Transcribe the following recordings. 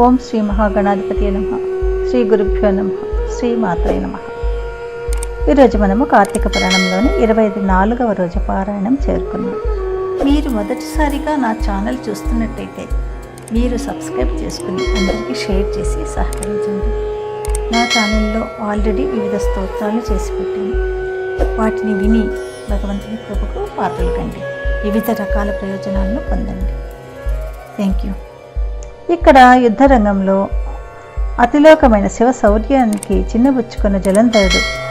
ఓం శ్రీ మహాగణాధిపతి నమ. శ్రీ గురుభ్యో నమ. శ్రీ మాత్రే నమ. ఈరోజు మనము కార్తీక పురాణంలోని ఇరవై ఐదు నాలుగవ రోజు పారాయణం చేరుకున్నాం. మీరు మొదటిసారిగా నా ఛానల్ చూస్తున్నట్టయితే మీరు సబ్స్క్రైబ్ చేసుకుని అందరికీ షేర్ చేసి సహకరించండి. నా ఛానల్లో ఆల్రెడీ వివిధ స్తోత్రాలు చేసి పెట్టాను. వాటిని విని భగవంతుని కృపకు పాత్రలు కండి. వివిధ రకాల ప్రయోజనాలను పొందండి. Thank you. ఇక్కడ యుద్ధరంగంలో అతిలోకమైన శివ శౌర్యానికి చిన్నబుచ్చుకున్న జలంధరుడు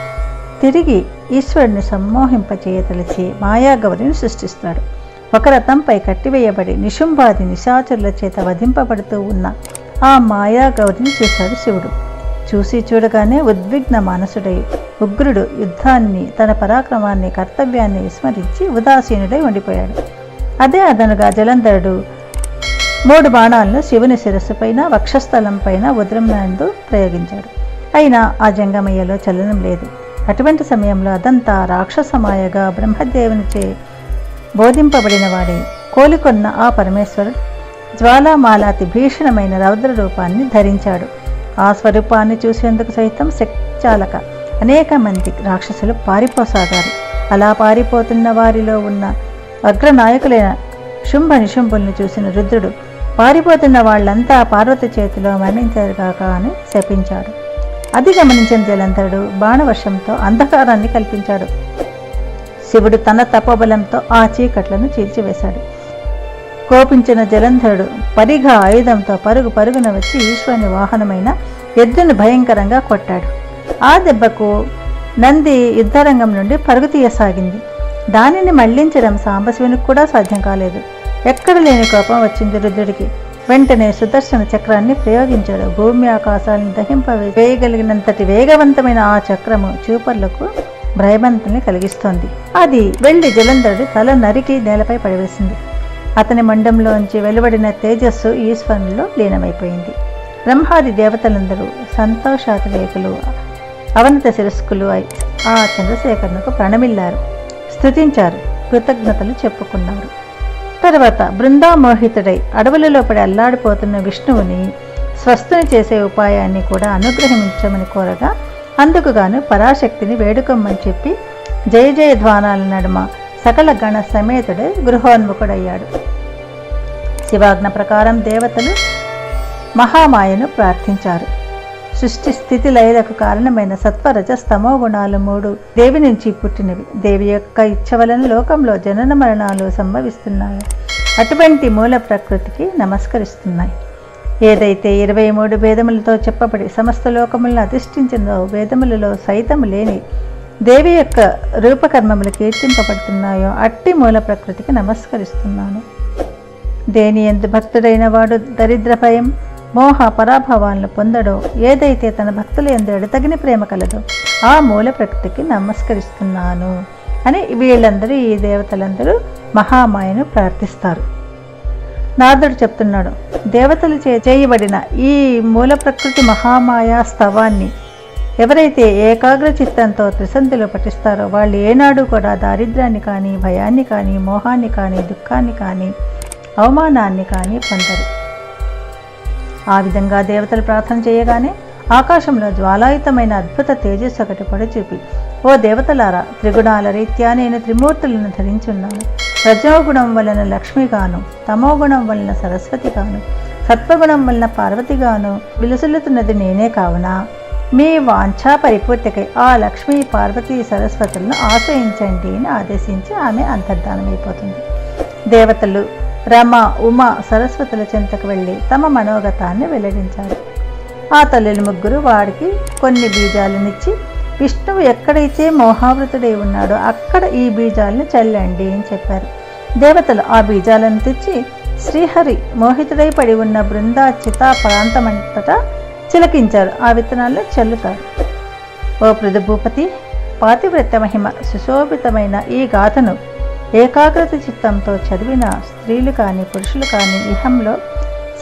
తిరిగి ఈశ్వరుని సమ్మోహింపచేయతలిచి మాయాగౌరిని సృష్టిస్తాడు ఒక రథంపై కట్టివేయబడి నిశుంభాది నిశాచరుల చేత వధింపబడుతూ ఉన్న ఆ మాయాగౌరిని చూశాడు శివుడు. చూసి చూడగానే ఉద్విగ్న మానసుడై ఉగ్రుడు యుద్ధాన్ని తన పరాక్రమాన్ని కర్తవ్యాన్ని విస్మరించి ఉదాసీనుడై ఉండిపోయాడు. అదే అదనుగా జలంధరుడు మూడు బాణాలను శివుని శిరస్సు పైన వక్షస్థలం పైన ఉద్రమనందు ప్రయోగించాడు. అయినా ఆ జంగమయ్యలో చలనం లేదు. అటువంటి సమయంలో అదంతా రాక్షసమాయగా బ్రహ్మదేవునిచే బోధింపబడిన వాడే కోలుకొన్న ఆ పరమేశ్వరుడు జ్వాలామాలాతి భీషణమైన రౌద్ర రూపాన్ని ధరించాడు. ఆ స్వరూపాన్ని చూసేందుకు సైతం శక్చాలక అనేక మంది రాక్షసులు పారిపోసాగారు. అలా పారిపోతున్న వారిలో ఉన్న అగ్రనాయకులైన శుంభ నిశుంభుల్ని చూసిన రుద్రుడు పారిపోతున్న వాళ్ళంతా పార్వతి చేతిలో మరణించారుగాక అని శపించాడు. అది గమనించిన జలంధరుడు బాణవర్షంతో అంధకారాన్ని కల్పించాడు. శివుడు తన తపోబలంతో ఆ చీకట్లను చీల్చివేశాడు. కోపించిన జలంధరుడు పరిఘ ఆయుధంతో పరుగు పరుగున వచ్చి ఈశ్వరుని వాహనమైన ఎద్దును భయంకరంగా కొట్టాడు. ఆ దెబ్బకు నంది యుద్ధరంగం నుండి పరుగు తీయసాగింది. దానిని మళ్ళించడం సాంబశివునికి కూడా సాధ్యం కాలేదు. ఎక్కడ లేని కోపం వచ్చింది రుద్రుడికి. వెంటనే సుదర్శన చక్రాన్ని ప్రయోగించాడు. భూమి ఆకాశాలను దహింప వేయగలిగినంతటి వేగవంతమైన ఆ చక్రము చూపర్లకు భయబంతుల్ని కలిగిస్తోంది. అది వెళ్ళి జలంధరుడి తల నరికి నేలపై పడివేసింది. అతని మండంలోంచి వెలువడిన తేజస్సు ఈశ్వరునిలో లీనమైపోయింది. బ్రహ్మాది దేవతలందరూ సంతోషాతిరేకులు అవనత శిరస్కులు అయి ఆ చంద్రశేఖరునకు ప్రణమిల్లారు. స్తుతించారు. కృతజ్ఞతలు చెప్పుకున్నారు. తర్వాత బృందామోహితుడై అడవులలో పడి అల్లాడిపోతున్న విష్ణువుని స్వస్థుని చేసే ఉపాయాన్ని కూడా అనుగ్రహించమని కోరగా అందుకుగాను పరాశక్తిని వేడుకొమ్మని చెప్పి జయ జయ ధ్వానాల నడుమ సకల గణ సమేతుడే గృహోన్ముఖుడయ్యాడు. శివాజ్ఞ ప్రకారం దేవతలు మహామాయను ప్రార్థించారు. సృష్టి స్థితి లయలకు కారణమైన సత్వరజ స్తమో గుణాలు మూడు దేవి నుంచి పుట్టినవి. దేవి యొక్క ఇచ్చ వలన లోకంలో జనన మరణాలు సంభవిస్తున్నాయి. అటువంటి మూల ప్రకృతికి నమస్కరిస్తున్నాయి. ఏదైతే ఇరవై మూడు భేదములతో చెప్పబడి సమస్త లోకములను అధిష్ఠించిందో వేదములలో సైతము లేని దేవి యొక్క రూపకర్మములు కీర్తింపబడుతున్నాయో అట్టి మూల ప్రకృతికి నమస్కరిస్తున్నాను. దేని ఎందు భక్తుడైన వాడు దరిద్ర భయం మోహ పరాభవాలను పొందడో ఏదైతే తన భక్తుల ఎందు ఎడతగిన ప్రేమ కలదో ఆ మూల ప్రకృతికి నమస్కరిస్తున్నాను అని వీళ్ళందరూ ఈ దేవతలందరూ మహామాయను ప్రార్థిస్తారు. నారదుడు చెప్తున్నాడు దేవతలు చే చేయబడిన ఈ మూల ప్రకృతి మహామాయా స్తవాన్ని ఎవరైతే ఏకాగ్ర చిత్తంతో త్రిసంధిలో పఠిస్తారో వాళ్ళు ఏనాడు కూడా దారిద్ర్యాన్ని కానీ భయాన్ని కానీ మోహాన్ని కానీ దుఃఖాన్ని కానీ అవమానాన్ని కానీ పొందరు. ఆ విధంగా దేవతలు ప్రార్థన చేయగానే ఆకాశంలో జ్వాలాయుతమైన అద్భుత తేజస్సు ఒకటి పడిచూపి ఓ దేవతలారా త్రిగుణాల రీత్యా నేను త్రిమూర్తులను ధరించున్నాను. రజోగుణం వలన లక్ష్మిగాను తమోగుణం వలన సరస్వతిగాను సత్వగుణం వలన పార్వతిగాను విలుసులుతున్నది నేనే కావున. మీ వాంఛా పరిపూర్తికై ఆ లక్ష్మీ పార్వతీ సరస్వతులను ఆశ్రయించండి అని ఆదేశించి ఆమె అంతర్ధానమైపోతుంది. దేవతలు రమ ఉమ సరస్వతుల చెంతకు వెళ్ళి తమ మనోగతాన్ని వెల్లడించారు. ఆ తల్లులు ముగ్గురు వాడికి కొన్ని బీజాలనిచ్చి విష్ణువు ఎక్కడైతే మోహావృతుడై ఉన్నాడో అక్కడ ఈ బీజాలను చల్లండి అని చెప్పారు. దేవతలు ఆ బీజాలను తెచ్చి శ్రీహరి మోహితుడై పడి ఉన్న బృందా చితా ప్రాంతమంతటా చిలకించారు. ఆ విత్తనాలను చల్లుతారు. ఓ పృథభూపతి పాతివ్రత మహిమ సుశోభితమైన ఈ గాథను ఏకాగ్రత చిత్తంతో చదివిన స్త్రీలు కానీ పురుషులు కానీ ఇహంలో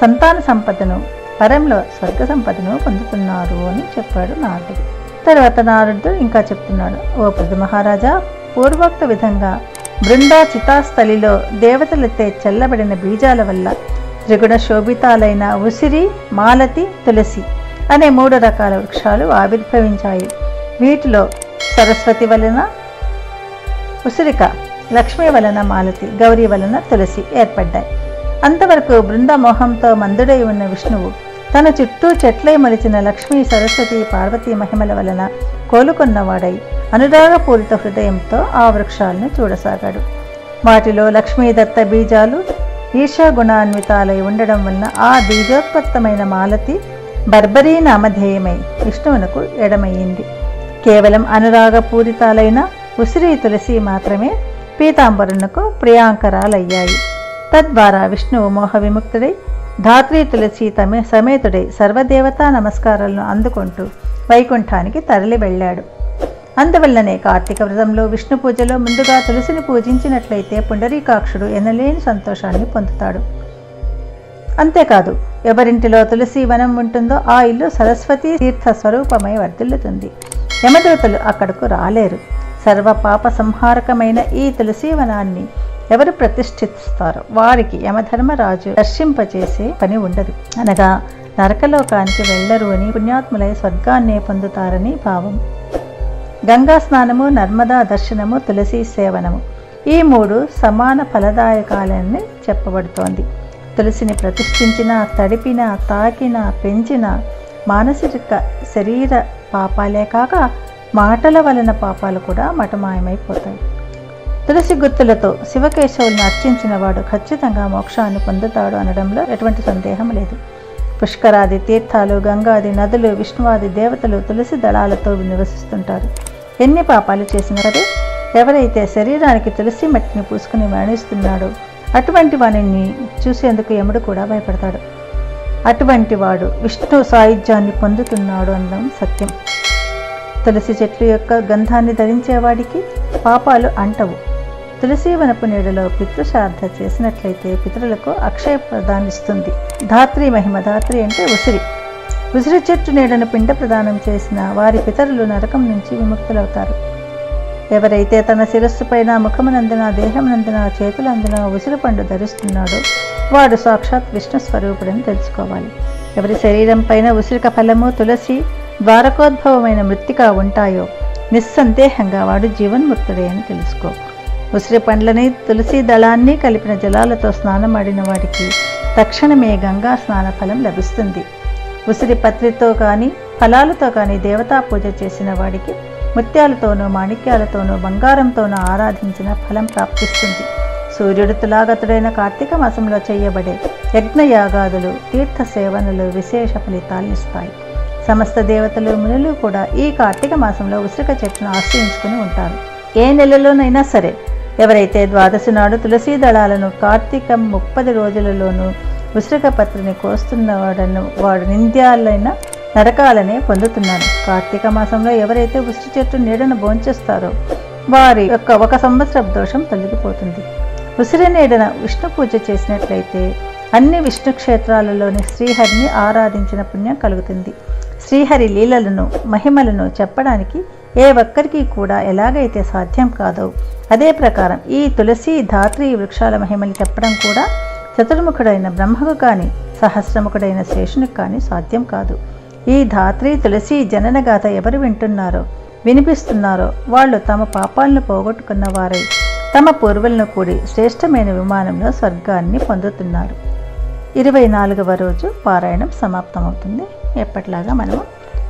సంతాన సంపదను పరంలో స్వర్గ సంపదను పొందుతున్నారు అని చెప్పాడు నారదుడు. తర్వాత నారదుడు ఇంకా చెప్తున్నాడు ఓ పృథు మహారాజా పూర్వోక్త విధంగా బృందా చితాస్థలిలో దేవతలతే చల్లబడిన బీజాల వల్ల త్రిగుణ శోభితాలైన ఉసిరి మాలతి తులసి అనే మూడు రకాల వృక్షాలు ఆవిర్భవించాయి. వీటిలో సరస్వతి వలన ఉసిరిక లక్ష్మి వలన మాలతి గౌరీ వలన తులసి ఏర్పడ్డాయి. అంతవరకు బృందమోహంతో మందుడై ఉన్న విష్ణువు తన చుట్టూ చెట్లై మలిచిన లక్ష్మీ సరస్వతి పార్వతీ మహిమల వలన కోలుకున్నవాడై అనురాగపూరిత హృదయంతో ఆ వృక్షాలను చూడసాగాడు. వాటిలో లక్ష్మీదత్త బీజాలు ఈశాగుణాన్వితాలై ఉండడం వలన ఆ బీజోత్పత్తమైన మాలతి బర్బరీ నామధేయమై విష్ణువునకు ఎడమయ్యింది. కేవలం అనురాగపూరితాలైన ఉసిరి తులసి మాత్రమే పీతాంబరునకు ప్రియాంకరాలయ్యాయి. తద్వారా విష్ణువు మోహ విముక్తుడై ధాత్రి తులసి తమే సమేతుడై సర్వదేవతా నమస్కారాలను అందుకుంటూ వైకుంఠానికి తరలి వెళ్ళాడు. అందువల్లనే కార్తీక వ్రతంలో విష్ణు పూజలో ముందుగా తులసిని పూజించినట్లయితే పుండరీకాక్షుడు ఎనలేని సంతోషాన్ని పొందుతాడు. అంతేకాదు ఎవరింటిలో తులసి వనం ఉంటుందో ఆ ఇల్లు సరస్వతీ తీర్థ స్వరూపమై వర్ధిల్లుతుంది. యమదూతలు అక్కడకు రాలేరు. సర్వ పాప సంహారకమైన ఈ తులసి వనాన్ని ఎవరు ప్రతిష్ఠిస్తారో? వారికి యమధర్మరాజు దర్శింపచేసే పని ఉండదు. అనగా నరకలోకానికి వెళ్ళరు అని పుణ్యాత్ములై స్వర్గాన్నే పొందుతారని భావం. గంగా స్నానము నర్మదా దర్శనము తులసి సేవనము. ఈ మూడు సమాన ఫలదాయకాలని చెప్పబడుతోంది. తులసిని ప్రతిష్ఠించిన తడిపిన తాకిన పెంచిన మానసిక శరీర పాపాలే కాక మాటల వలన పాపాలు కూడా మటమాయమైపోతాయి. తులసి గుర్తులతో శివకేశవుల్ని అర్చించిన వాడు ఖచ్చితంగా మోక్షాన్ని పొందుతాడు అనడంలో ఎటువంటి సందేహం లేదు. పుష్కరాది తీర్థాలు గంగాది నదులు విష్ణువాది దేవతలు తులసి దళాలతో నివసిస్తుంటారు. ఎన్ని పాపాలు చేసినా సరే ఎవరైతే శరీరానికి తులసి మట్టిని పూసుకుని మరణిస్తున్నాడో అటువంటి వాణిని చూసేందుకు యముడు కూడా భయపడతాడు. అటువంటి వాడు విష్ణు సాయుధ్యాన్ని పొందుతున్నాడు అనడం సత్యం. తులసి చెట్లు యొక్క గంధాన్ని ధరించేవాడికి పాపాలు అంటవు. తులసి వనపు నీడలో పితృశ్రాద్ధ చేసినట్లయితే పితరులకు అక్షయ ప్రదానిస్తుంది. ధాత్రి మహిమ ధాత్రి అంటే ఉసిరి. ఉసిరి చెట్టు నీడను పిండ ప్రదానం చేసిన వారి పితరులు నరకం నుంచి విముక్తులవుతారు. ఎవరైతే తన శిరస్సు పైన ముఖమునందున దేహమునందున చేతులందున ఉసిరి పండు ధరిస్తున్నాడో వాడు సాక్షాత్ విష్ణు స్వరూపుడని తెలుసుకోవాలి. ఎవరి శరీరం పైన ఉసిరిక ఫలము తులసి ద్వారకోద్భవమైన మృత్తిక ఉంటాయో నిస్సందేహంగా వాడు జీవన్ముక్తుడే అని తెలుసుకో. ఉసిరి పండ్లని తులసి దళాన్ని కలిపిన జలాలతో స్నానమాడిన వాడికి తక్షణమే గంగా స్నాన ఫలం లభిస్తుంది. ఉసిరి పత్రితో కానీ ఫలాలతో కానీ దేవతా పూజ చేసిన వాడికి ముత్యాలతోనూ మాణిక్యాలతోనూ బంగారంతోనూ ఆరాధించిన ఫలం ప్రాప్తిస్తుంది. సూర్యుడు తులాగతుడైన కార్తీక మాసంలో చేయబడే యజ్ఞయాగాదులు తీర్థ సేవనలు విశేష ఫలితాలు ఇస్తాయి. సమస్త దేవతలు మునులు కూడా ఈ కార్తీక మాసంలో ఉసిరిక చెట్టును ఆశ్రయించుకుని ఉంటారు. ఏ నెలలోనైనా సరే ఎవరైతే ద్వాదశి నాడు తులసీ దళాలను కార్తీకం ముప్పది రోజులలోనూ ఉసిరిక పత్రిని కోస్తున్నవాడను వాడు నింద్యాలైన నరకాలనే పొందుతున్నాడు. కార్తీక మాసంలో ఎవరైతే ఉసిరి చెట్టు నీడను భోంచేస్తారో వారి యొక్క ఒక సంవత్సర దోషం తొలగిపోతుంది. ఉసిరి నీడన విష్ణు పూజ చేసినట్లయితే అన్ని విష్ణు క్షేత్రాలలోని శ్రీహరిని ఆరాధించిన పుణ్యం కలుగుతుంది. శ్రీహరి లీలలను మహిమలను చెప్పడానికి ఏ ఒక్కరికి కూడా ఎలాగైతే సాధ్యం కాదో అదే ప్రకారం ఈ తులసి ధాత్రి వృక్షాల మహిమని చెప్పడం కూడా చతుర్ముఖుడైన బ్రహ్మకు కానీ సహస్రముఖుడైన శేషునికి కానీ సాధ్యం కాదు. ఈ ధాత్రి తులసి జననగాథ ఎవరు వింటున్నారో వినిపిస్తున్నారో వాళ్ళు తమ పాపాలను పోగొట్టుకున్న వారై తమ పూర్వులను కూడి శ్రేష్టమైన విమానంలో స్వర్గాన్ని పొందుతున్నారు. ఇరవై నాలుగవ రోజు పారాయణం సమాప్తమవుతుంది. ఎప్పటిలాగా మనము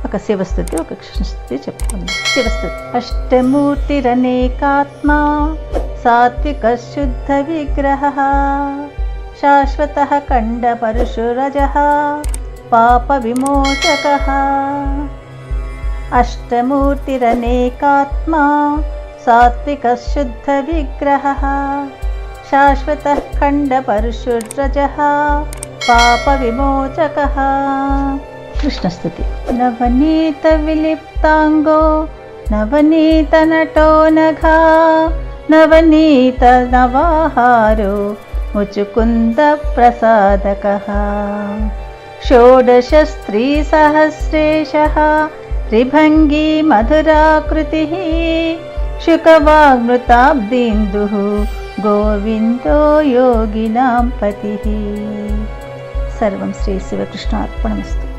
ఒక శివస్థుతి ఒక కృష్ణస్థుతి చెప్పుకుందాం శివస్థుతి. అష్టమూర్తిరనేకాత్మా సాత్విక శుద్ధ విగ్రహ శాశ్వత ఖండ పరశురజ పాప విమోచక అష్టమూర్తిరనేకాత్మా సాత్విక శుద్ధ విగ్రహ శాశ్వత ఖండ పరశురజ పాప విమోచక కృష్ణస్థుతి. నవనీత విలిప్తాంగో నవనీత నటో నఘా నవనీత నవాహారో ముచుకుంద ప్రసాదక. షోడశ స్త్రీ సహస్రేష త్రిభంగీ మధురాకృతి శుకవాగ్మృతాబ్దీందు గోవిందో యోగినాం పతి. సర్వం శ్రీ శివకృష్ణ అర్పణమస్తు